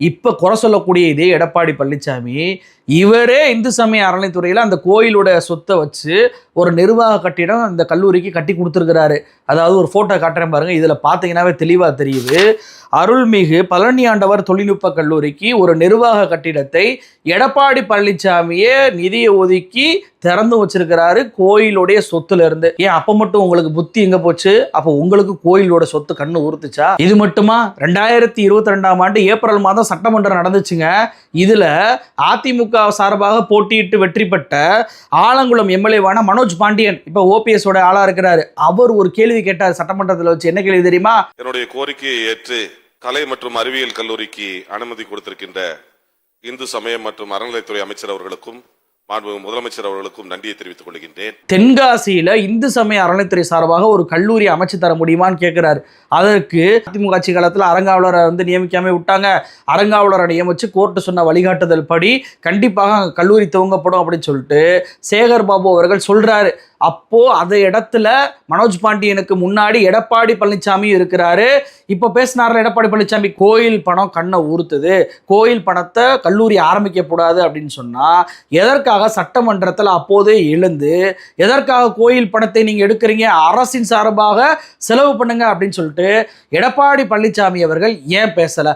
இப்போ குறை சொல்லக்கூடிய இதே எடப்பாடி பழனிசாமி இவரே இந்து சமய அறநிலைத்துறையில் அந்த கோயிலோட சொத்தை வச்சு ஒரு நிர்வாக கட்டிடம் அந்த கல்லூரிக்கு கட்டி கொடுத்துருக்கிறாரு. அதாவது ஒரு ஃபோட்டோ காட்டுறேன் பாருங்க இதில் பார்த்தீங்கன்னாவே தெளிவாக தெரியுது. அருள்மிகு பழனி ஆண்டவர் தொழில்நுட்ப கல்லூரிக்கு ஒரு நிர்வாக கட்டிடத்தை எடப்பாடி பழனிசாமியே நிதியை ஒதுக்கி திறந்து வச்சிருக்கிறாரு கோயிலுடைய சொத்துல இருந்து ஏன் அப்ப மட்டும் உங்களுக்கு புத்தி எங்க போச்சு? அப்போ உங்களுக்கு கோயிலோட சொத்து கண்ணு ஊர்த்துச்சா? இது மட்டுமா? ரெண்டாயிரத்தி இருபத்தி ரெண்டாம் ஆண்டு ஏப்ரல் மாதம் சட்டமன்றம் நடந்துச்சுங்க. இதுல அதிமுக சார்பாக போட்டியிட்டு வெற்றி பெற்ற ஆலங்குளம் எம்எல்ஏவான மனோஜ் பாண்டியன் இப்ப ஓபிஎஸ் ஓட ஆளா இருக்கிறாரு. அவர் ஒரு கேள்வி கேட்டார் சட்டமன்றத்தில் வச்சு. என்ன கேள்வி தெரியுமா? என்னுடைய கோரிக்கையை ஏற்று கலை மற்றும் அறிவியல் கல்லூரிக்கு அனுமதி கொடுத்திருக்கின்ற இந்து சமயம் மற்றும் அறநிலைத்துறை அமைச்சர் அவர்களுக்கும் மாண்பு முதலமைச்சர் அவர்களுக்கும் நன்றியை தெரிவித்துக் கொள்கின்றேன். தென்காசியில இந்து சமய அறநிலைத்துறை சார்பாக ஒரு கல்லூரி அமைச்சு தர முடியுமான்னு கேட்கிறாரு அதற்கு அதிமுக ஆட்சி காலத்தில் அறங்காவலரை வந்து நியமிக்காம விட்டாங்க. அறங்காவலரை நியமிச்சு கோர்ட்டு சொன்ன வழிகாட்டுதல் படி கண்டிப்பாக கல்லூரி துவங்கப்படும் அப்படின்னு சொல்லிட்டு சேகர் பாபு அவர்கள் சொல்றாரு. அப்போ அந்த இடத்துல மனோஜ் பாண்டியனுக்கு முன்னாடி எடப்பாடி பழனிசாமியும் இருக்கிறாரு. இப்போ பேசினார்ல எடப்பாடி பழனிசாமி கோயில் பணம் கண்ணை ஊறுத்துது. கோயில் பணத்தை கல்லூரி ஆரம்பிக்கக்கூடாது அப்படின்னு சொன்னா எதற்காக சட்டமன்றத்தில் அப்போதே எழுந்து எதற்காக கோயில் பணத்தை நீங்க எடுக்கிறீங்க அரசின் சார்பாக செலவு பண்ணுங்க அப்படின்னு சொல்லிட்டு எடப்பாடி பழனிசாமி அவர்கள் ஏன் பேசல?